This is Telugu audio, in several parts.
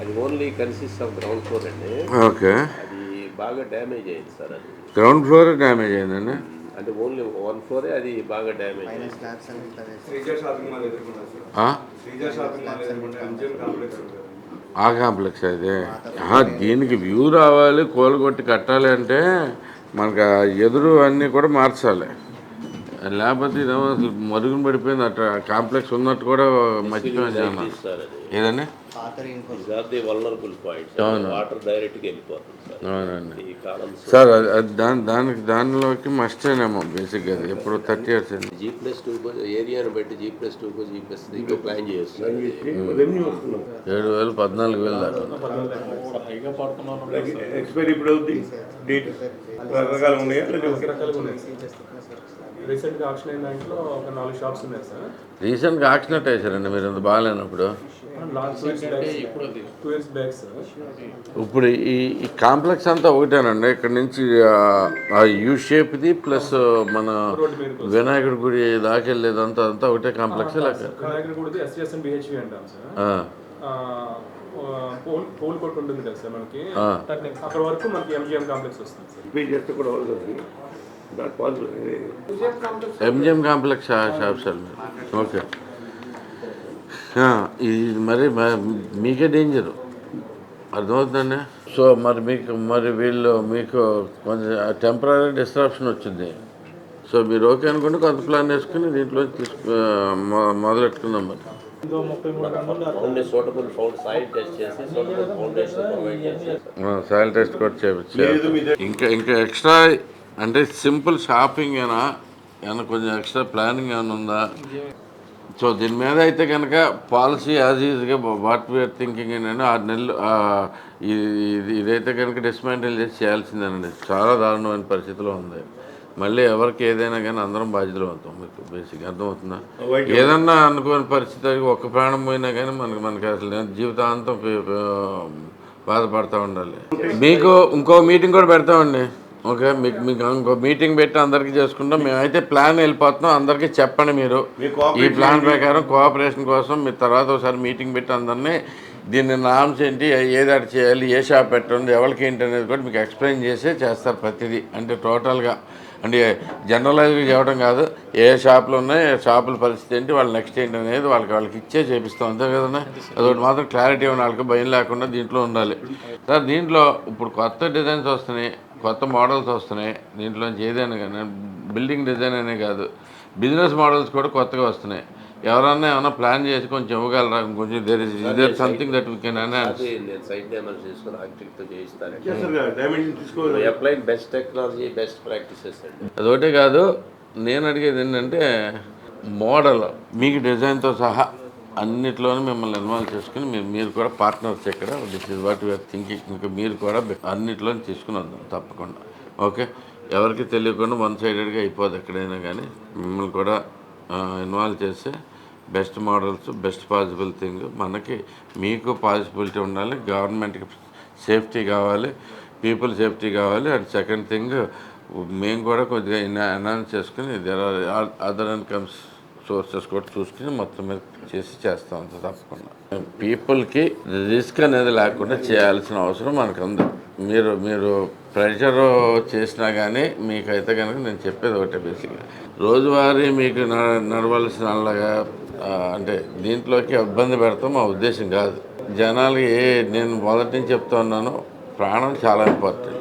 అది only consist of ground floor అండి. ఓకే. అది బాగా డ్యామేజ్ అయింది సార్ అది. గ్రౌండ్ ఫ్లోర్ డ్యామేజ్ అయిందండి? అంటే ఓన్లీ వన్ ఫ్లోరే అది బాగా డ్యామేజ్ అయింది. స్లాబ్స్ అన్ని ఇట్లా వేసి శ్రీజ షాపింగ్ మాల్ ఎదుర్కొన్నారు సార్. ఆ? శ్రీజ షాపింగ్ మాల్ ఎదుర్కొంటే ఎంజిఎం కాంప్లెక్స్ ఉంది సార్ ఆ కాంప్లెక్స్ అయితే దీనికి వ్యూ రావాలి కూలగొట్టి కట్టాలి అంటే మనకు ఆ ఎదురు అన్నీ కూడా మార్చాలి. లేకపోతే ఇదేమో అసలు మరుగున పడిపోయింది అట్లా కాంప్లెక్స్ ఉన్నట్టు కూడా మర్చిపోయింది ఏదండి? వాటర్ డైరెక్ట్గా వెళ్ళిపోతుంది సార్ దాని దానికి దానిలోకి మస్టేనేమో బేసిక్గా అది. ఎప్పుడు థర్టీ ఇయర్స్ అయింది జీ ప్లస్ టూ ఏరియాను బట్టి G plus two G plus త్రీకి ప్లాన్ చేస్తారు ఏడు వేలు పద్నాలుగు వేలు ఎక్స్పైరీ ఇప్పుడు డేట్ రకరకాలు ఉన్నాయా? రీసెంట్గా ఆక్షన్ అయిన దాంట్లో ఒక నాలుగు షాప్స్ ఉన్నాయి సార్ రీసెంట్గా ఆక్సిడెంట్ వేసారండి మీరు ఇంత బాగాలేనప్పుడు? Last two years back sir ఇప్పుడు ఈ ఈ కాంప్లెక్స్ అంతా ఒకటేనండి. ఇక్కడ నుంచి ఆ- యూ షేప్ది ప్లస్ మన వినాయకుడి గుడి దాకా వెళ్ళేదంతా అంతా ఒకటే కాంప్లెక్స్ పోల్ ఉంటుంది కదా సార్ మనకి. అక్కడ వరకు మనకి ఎంజిఎం కాంప్లెక్స్ వస్తుంది సార్ పే చేస్తే కూడా MGM complex shop sir okay. ఇది మరి మీకే డేంజరు అర్థమవుతుందండి? సో మరి మీకు మరి వీళ్ళు మీకు కొంచెం టెంపరీ డిస్ట్రాప్షన్ వచ్చింది. సో మీరు ఓకే అనుకుంటే కొంత ప్లాన్ వేసుకుని దీంట్లో తీసుకు మొదలెట్టుకుందాం మరి. సాయిల్ టెస్ట్ కూడా చేయించాలి ఇంకా ఇంకా ఎక్స్ట్రా అంటే సింపుల్ షాపింగ్ అయినా ఏమైనా కొంచెం ఎక్స్ట్రా ప్లానింగ్ ఏమైనా ఉందా? సో దీని మీద అయితే కనుక పాలసీ యాజ్ ఈజ్గా వాట్ వీఆర్ థింకింగ్ ఏంటంటే ఆరు నెలలు ఇది ఇది- ఇదైతే కనుక డిస్మాంటిల్ చేసి చేయాల్సిందేనండి. చాలా దారుణమైన పరిస్థితిలో ఉంది. మళ్ళీ ఎవరికి ఏదైనా కానీ అందరం బాధ్యతలు అవుతాం. మీకు బేసిక్ అర్థమవుతుందా? ఏదన్నా అనుకోని పరిస్థితి ఒక్క ప్రాణం పోయినా కానీ మనకి మనకి అసలు జీవితాంతం బాధపడతా ఉండాలి. మీకు ఇంకో మీటింగ్ కూడా పెడతామండి. ఓకే మీకు మీకు ఇంకో మీటింగ్ పెట్టి అందరికీ చేసుకుంటాం. మేమైతే ప్లాన్ వెళ్ళిపోతున్నాం. అందరికీ చెప్పండి మీరు. ఈ ప్లాన్ ప్రకారం కోఆపరేషన్ కోసం మీరు తర్వాత ఒకసారి మీటింగ్ పెట్టి అందరినీ దీన్ని నామ్స్ ఏంటి? ఏది అటు చేయాలి? ఏ షాప్ పెట్టండి ఎవరికి ఏంటి అనేది కూడా మీకు ఎక్స్ప్లెయిన్ చేసే చేస్తారు ప్రతిదీ. అంటే టోటల్గా అంటే జనరలైజ్గా చెప్పడం కాదు. ఏ షాపులు ఉన్నాయి ఏ షాపుల పరిస్థితి ఏంటి వాళ్ళ నెక్స్ట్ ఏంటి అనేది వాళ్ళకి వాళ్ళకి ఇచ్చే చేపిస్తాం. అంతే కదన్నా? అదొకటి మాత్రం క్లారిటీ ఉన్న వాళ్ళకి భయం లేకుండా దీంట్లో ఉండాలి. సార్ దీంట్లో ఇప్పుడు కొత్త డిజైన్స్ వస్తున్నాయి. కొత్త మోడల్స్ వస్తున్నాయి. దీంట్లోంచి ఏదైనా కానీ బిల్డింగ్ డిజైన్ అనే కాదు. బిజినెస్ మోడల్స్ కూడా కొత్తగా వస్తున్నాయి. ఎవరన్నా ఏమైనా ప్లాన్ చేసి కొంచెం ఇవ్వగలరా? కొంచెం there is either something that we can announce అది నేను సైట్ డెమోన్స్ చేసుకుని ఆర్కిటెక్ట్తో చేయిస్తాను. Apply best technology best practices అండి. అదొకటే కాదు నేను అడిగేది ఏంటంటే మోడల్ మీకు డిజైన్తో సహా అన్నిట్లోనూ మిమ్మల్ని ఇన్వాల్వ్ చేసుకుని మీరు మీరు కూడా పార్ట్నర్స్ ఇక్కడ. This is what you're thinking ఇంకా మీరు కూడా అన్నిట్లో తీసుకుని వద్దాం తప్పకుండా. ఓకే ఎవరికి తెలియకుండా వన్ సైడెడ్గా అయిపోదు ఎక్కడైనా కానీ మిమ్మల్ని కూడా ఇన్వాల్వ్ చేస్తే best models best possible thing మనకి మీకు పాసిబిలిటీ ఉండాలి గవర్నమెంట్కి సేఫ్టీ కావాలి పీపుల్ సేఫ్టీ కావాలి. అండ్ సెకండ్ థింగ్ మేము కూడా కొద్దిగా అనౌన్స్ చేసుకుని there are other incomes sources కూడా చూసుకుని మొత్తం మీద చేసి చేస్తాం అంత తప్పకుండా. పీపుల్కి రిస్క్ అనేది లేకుండా చేయాల్సిన అవసరం మనకు ఉంది మీరు మీరు ప్రెషర్ చేసినా కానీ మీకైతే కనుక నేను చెప్పేది ఒకటే బేసిక్గా రోజువారీ మీకు న- నడవలసిన అలాగా అంటే దీంట్లోకి ఇబ్బంది పెడతాం మా ఉద్దేశం కాదు. జనాలకి ఏ నేను మొదటి నుంచి చెప్తా ఉన్నాను ప్రాణం చాలా ఇంపార్టెంట్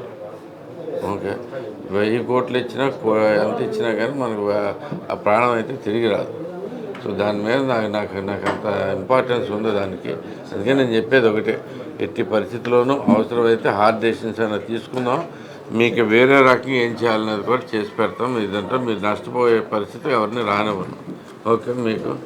ఓకే. వెయ్యి కోట్లు ఇచ్చినా కో- ఎంత ఇచ్చినా కానీ మనకు ఆ- ఆ ప్రాణం అయితే తిరిగి రాదు. సో దాని మీద నాకు నాకు నాకు అంత ఇంపార్టెన్స్ ఉంది దానికి. అందుకే నేను చెప్పేది ఒకటే. ఎట్టి పరిస్థితుల్లోనూ అవసరమైతే హార్డ్ డెసిషన్స్ అయినా తీసుకుందాం. మీకు వేరే రకంగా ఏం చేయాలనేది కూడా చేసి పెడతాం. ఇదంటే మీరు నష్టపోయే పరిస్థితి ఎవరిని రానివ్వను. ఓకే మీకు